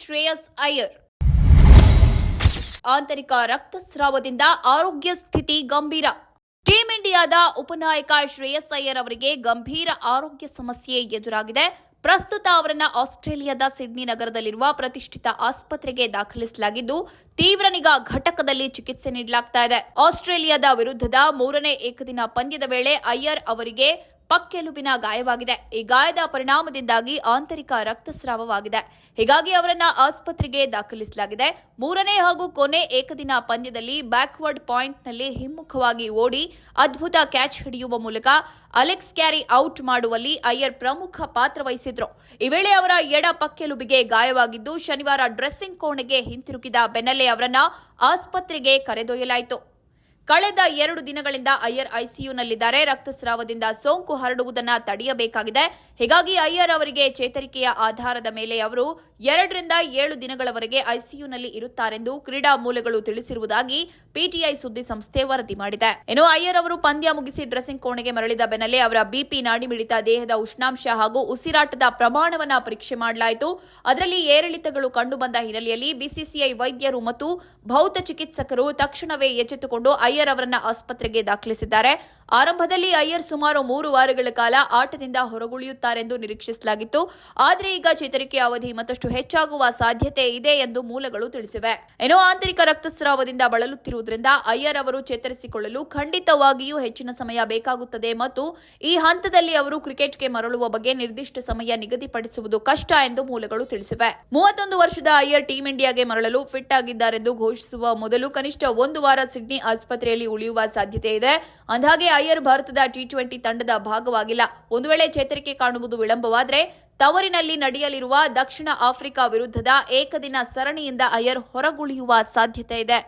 ಶ್ರೇಯಸ್ ಅಯ್ಯರ್. ಆಂತರಿಕ ರಕ್ತಸ್ರಾವದಿಂದ ಆರೋಗ್ಯ ಸ್ಥಿತಿ ಗಂಭೀರ. ಟೀಂ ಇಂಡಿಯಾದ ಉಪನಾಯಕ ಶ್ರೇಯಸ್ ಅಯ್ಯರ್ ಅವರಿಗೆ ಗಂಭೀರ ಆರೋಗ್ಯ ಸಮಸ್ಯೆ ಎದುರಾಗಿದೆ. ಪ್ರಸ್ತುತ ಅವರನ್ನು ಆಸ್ಟ್ರೇಲಿಯಾದ ಸಿಡ್ನಿ ನಗರದಲ್ಲಿರುವ ಪ್ರತಿಷ್ಠಿತ ಆಸ್ಪತ್ರೆಗೆ ದಾಖಲಿಸಲಾಗಿದ್ದು, ತೀವ್ರ ನಿಗಾ ಘಟಕದಲ್ಲಿ ಚಿಕಿತ್ಸೆ ನೀಡಲಾಗ್ತಾ ಇದೆ. ಆಸ್ಟ್ರೇಲಿಯಾದ ವಿರುದ್ಧದ ಮೂರನೇ ಏಕದಿನ ಪಂದ್ಯದ ವೇಳೆ ಅಯ್ಯರ್ ಅವರಿಗೆ ಪಕ್ಕೆಲುಬಿನ ಗಾಯವಾಗಿದೆ. ಈ ಗಾಯದ ಪರಿಣಾಮದಿಂದಾಗಿ ಆಂತರಿಕ ರಕ್ತಸ್ರಾವವಾಗಿದೆ. ಹೀಗಾಗಿ ಅವರನ್ನ ಆಸ್ಪತ್ರೆಗೆ ದಾಖಲಿಸಲಾಗಿದೆ. ಮೂರನೇ ಹಾಗೂ ಕೊನೆ ಏಕದಿನ ಪಂದ್ಯದಲ್ಲಿ ಬ್ಯಾಕ್ವರ್ಡ್ ಪಾಯಿಂಟ್ನಲ್ಲಿ ಹಿಮ್ಮುಖವಾಗಿ ಓಡಿ ಅದ್ಭುತ ಕ್ಯಾಚ್ ಹಿಡಿಯುವ ಮೂಲಕ ಅಲೆಕ್ಸ್ ಕ್ಯಾರಿ ಔಟ್ ಮಾಡುವಲ್ಲಿ ಅಯ್ಯರ್ ಪ್ರಮುಖ ಪಾತ್ರ ವಹಿಸಿದ್ರು. ಈ ವೇಳೆ ಅವರ ಎಡ ಪಕ್ಕೆಲುಬಿಗೆ ಗಾಯವಾಗಿದ್ದು ಶನಿವಾರ ಡ್ರೆಸ್ಸಿಂಗ್ ಕೋಣೆಗೆ ಹಿಂತಿರುಗಿದ ಬೆನ್ನಲ್ಲೇ ಅವರನ್ನ ಆಸ್ಪತ್ರೆಗೆ ಕರೆದೊಯ್ಯಲಾಯಿತು. ಕಳೆದ ಎರಡು ದಿನಗಳಿಂದ ಅಯ್ಯರ್ ಐಸಿಯುನಲ್ಲಿದ್ದಾರೆ. ರಕ್ತಸ್ರಾವದಿಂದ ಸೋಂಕು ಹರಡುವುದನ್ನು ತಡೆಯಬೇಕಾಗಿದೆ. ಹೀಗಾಗಿ ಅಯ್ಯರ್ ಅವರಿಗೆ ಚೇತರಿಕೆಯ ಆಧಾರದ ಮೇಲೆ ಅವರು ಎರಡರಿಂದ ಏಳು ದಿನಗಳವರೆಗೆ ಐಸಿಯುನಲ್ಲಿ ಇರುತ್ತಾರೆಂದು ಕ್ರೀಡಾ ಮೂಲಗಳು ತಿಳಿಸಿರುವುದಾಗಿ ಪಿಟಿಐ ಸುದ್ದಿ ಸಂಸ್ಥೆ ವರದಿ ಮಾಡಿದೆ. ಇನ್ನು ಅಯ್ಯರ್ ಅವರು ಪಂದ್ಯ ಮುಗಿಸಿ ಡ್ರೆಸ್ಸಿಂಗ್ ಕೋಣೆಗೆ ಮರಳಿದ ಬೆನ್ನಲ್ಲೇ ಅವರ ಬಿಪಿ ನಾಡಿಮಿಡಿತ ದೇಹದ ಉಷ್ಣಾಂಶ ಹಾಗೂ ಉಸಿರಾಟದ ಪ್ರಮಾಣವನ್ನು ಪರೀಕ್ಷೆ ಮಾಡಲಾಯಿತು. ಅದರಲ್ಲಿ ಏರಿಳಿತಗಳು ಕಂಡುಬಂದ ಹಿನ್ನೆಲೆಯಲ್ಲಿ ಬಿಸಿಸಿಐ ವೈದ್ಯರು ಮತ್ತು ಭೌತ ಚಿಕಿತ್ಸಕರು ತಕ್ಷಣವೇ ಎಚ್ಚೆತ್ತುಕೊಂಡು ಅಯ್ಯರ್ ಅವರನ್ನ ಆಸ್ಪತ್ರೆಗೆ ದಾಖಲಿಸಿದ್ದಾರೆ. ಆರಂಭದಲ್ಲಿ ಅಯ್ಯರ್ ಸುಮಾರು ಮೂರು ವಾರಗಳ ಕಾಲ ಆಟದಿಂದ ಹೊರಗುಳಿಯುತ್ತಾರೆಂದು ನಿರೀಕ್ಷಿಸಲಾಗಿತ್ತು. ಆದರೆ ಈಗ ಚೇತರಿಕೆ ಅವಧಿ ಮತ್ತಷ್ಟು ಹೆಚ್ಚಾಗುವ ಸಾಧ್ಯತೆ ಇದೆ ಎಂದು ಮೂಲಗಳು ತಿಳಿಸಿವೆ. ಏನೋ ಆಂತರಿಕ ರಕ್ತಸ್ರಾವದಿಂದ ಬಳಲುತ್ತಿರುವುದರಿಂದ ಅಯ್ಯರ್ ಅವರು ಚೇತರಿಸಿಕೊಳ್ಳಲು ಖಂಡಿತವಾಗಿಯೂ ಹೆಚ್ಚಿನ ಸಮಯ ಬೇಕಾಗುತ್ತದೆ ಮತ್ತು ಈ ಹಂತದಲ್ಲಿ ಅವರು ಕ್ರಿಕೆಟ್ಗೆ ಮರಳುವ ಬಗ್ಗೆ ನಿರ್ದಿಷ್ಟ ಸಮಯ ನಿಗದಿಪಡಿಸುವುದು ಕಷ್ಟ ಎಂದು ಮೂಲಗಳು ತಿಳಿಸಿವೆ. ಮೂವತ್ತೊಂದು ವರ್ಷದ ಅಯ್ಯರ್ ಟೀಂ ಇಂಡಿಯಾಗೆ ಮರಳಲು ಫಿಟ್ ಆಗಿದ್ದಾರೆಂದು ಘೋಷಿಸುವ ಮೊದಲು ಕನಿಷ್ಠ ಒಂದು ವಾರ ಸಿಡ್ನಿ ಆಸ್ಪತ್ರೆಯಲ್ಲಿ ಉಳಿಯುವ ಸಾಧ್ಯತೆ ಇದೆ. ಅಂದಹಾಗೆ ಅಯ್ಯರ್ ಭಾರತದ ಟಿ ಟ್ವೆಂಟಿ ತಂಡದ ಭಾಗವಾಗಿಲ್ಲ. ಒಂದು ವೇಳೆ ಚೇತರಿಕೆ ಕಾಣುವುದು ವಿಳಂಬವಾದರೆ ತವರಿನಲ್ಲಿ ನಡೆಯಲಿರುವ ದಕ್ಷಿಣ ಆಫ್ರಿಕಾ ವಿರುದ್ಧದ ಏಕದಿನ ಸರಣಿಯಿಂದ ಅಯ್ಯರ್ ಹೊರಗುಳಿಯುವ ಸಾಧ್ಯತೆ ಇದೆ.